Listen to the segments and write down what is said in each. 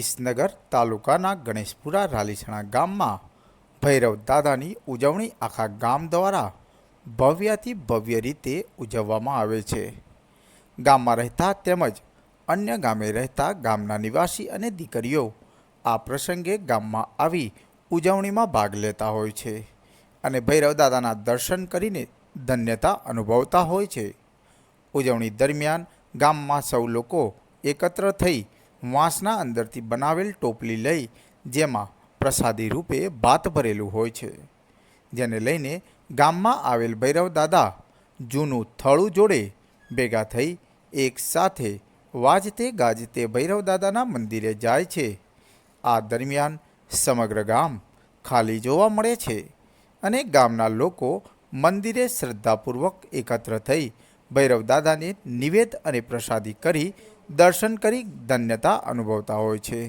વિસનગર તાલુકાના ગણેશપુરા રાલીસણા ગામમાં ભૈરવ દાદાની ઉજવણી આખા ગામ દ્વારા ભવ્યથી ભવ્ય રીતે ઉજવવામાં આવે છે. ગામમાં રહેતા તેમજ અન્ય ગામે રહેતા ગામના નિવાસી અને દીકરીઓ આ પ્રસંગે ગામમાં આવી ઉજવણીમાં ભાગ લેતા હોય છે અને ભૈરવ દાદાના દર્શન કરીને ધન્યતા અનુભવતા હોય છે. ઉજવણી દરમિયાન ગામમાં સૌ લોકો એકત્ર થઈ વાંસના અંદરથી બનાવેલ ટોપલી લઈ, જેમાં પ્રસાદી રૂપે ભાત ભરેલું હોય છે. જેને લઈને ગામમાં આવેલ ભૈરવ દાદા જૂનું થળું જોડે ભેગા થઈ એક સાથે વાજતે ગાજતે ભૈરવ દાદાના મંદિરે જાય છે. આ દરમિયાન સમગ્ર ગામ ખાલી જોવા મળે છે અને ગામના લોકો મંદિરે શ્રદ્ધાપૂર્વક એકત્ર થઈ ભૈરવ દાદાને નિવેદ અને પ્રસાદી કરી દર્શન કરી ધન્યતા અનુભવતા હોય છે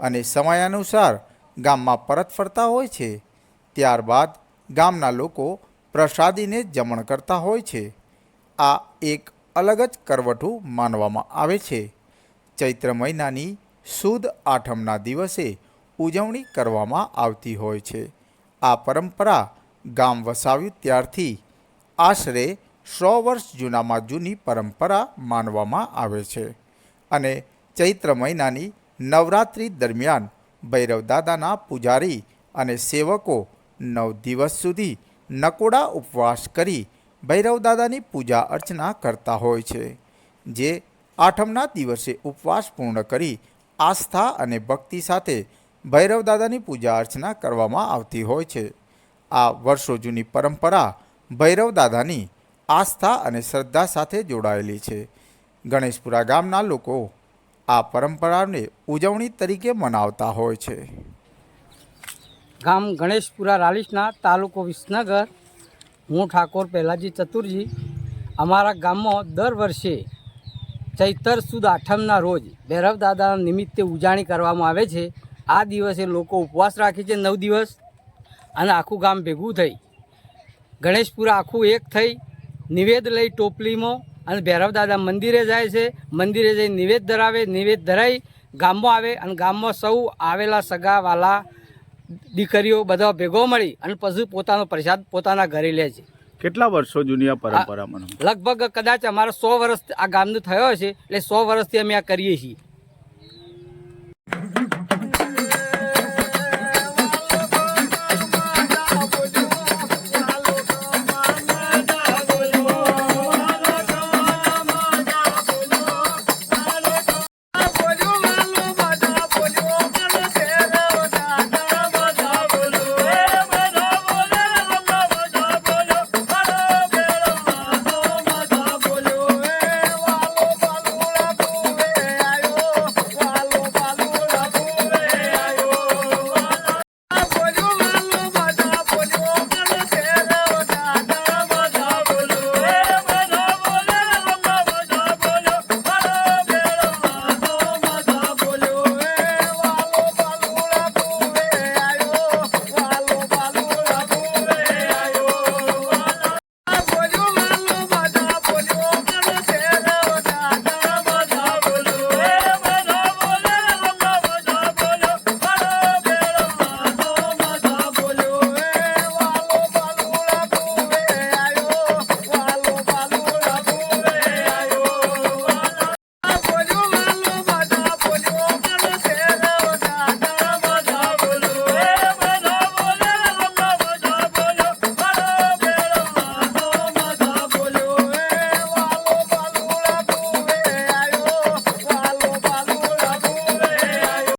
અને સમયાનુસાર ગામમાં પરત ફરતા હોય છે. ત્યારબાદ ગામના લોકો પ્રસાદીને જમણ કરતા હોય છે. આ એક અલગ જ કરવટું માનવામાં આવે છે. ચૈત્ર મહિનાની સુદ આઠમના દિવસે ઉજવણી કરવામાં આવતી હોય છે. આ પરંપરા ગામ વસાવ્યું ત્યારથી આશરે સો વર્ષ જૂનામાં જૂની પરંપરા માનવામાં આવે છે અને ચૈત્ર મહિનાની નવરાત્રિ દરમિયાન ભૈરવ દાદાના પૂજારી અને સેવકો નવ દિવસ સુધી નકોડા ઉપવાસ કરી ભૈરવ દાદાની પૂજા અર્ચના કરતા હોય છે, જે આઠમના દિવસે ઉપવાસ પૂર્ણ કરી આસ્થા અને ભક્તિ સાથે ભૈરવ દાદાની પૂજા અર્ચના કરવામાં આવતી હોય છે. આ વર્ષો જૂની પરંપરા ભૈરવ દાદાની આસ્થા અને શ્રદ્ધા સાથે જોડાયેલી છે. ગણેશપુરા ગામના લોકો આ પરંપરાને ઉજવણી તરીકે મનાવતા હોય છે. ગામ ગણેશપુરા રાલીસના તાલુકો વિસનગર. હું ઠાકોર પહેલાજી ચતુરજી. અમારા ગામમાં દર વર્ષે ચૈતર સુદ આઠમના રોજ ભૈરવ દાદાના નિમિત્તે ઉજાણી કરવામાં આવે છે. આ દિવસે લોકો ઉપવાસ રાખે છે નવ દિવસ અને આખું ગામ ભેગું થઈ. ગણેશપુરા આખું એક થઈ. નિવેદ લઈ ટોપલીમાં અને ભૈરવ દાદા મંદિરે જાય છે. મંદિરે જઈ નિવેદ ધરાવે નિવેદ ધરાઈ ગામમાં આવે અને ગામમાં સૌ આવેલા સગા વાલા દીકરીઓ બધા ભેગો મળી અને પછી પોતાનો પ્રસાદ પોતાના ઘરે લે છે. કેટલા વર્ષો જૂની આ પરંપરા લગભગ કદાચ અમારા સો વર્ષ આ ગામનો થયો છે એટલે સો વર્ષથી અમે આ કરીએ છીએ.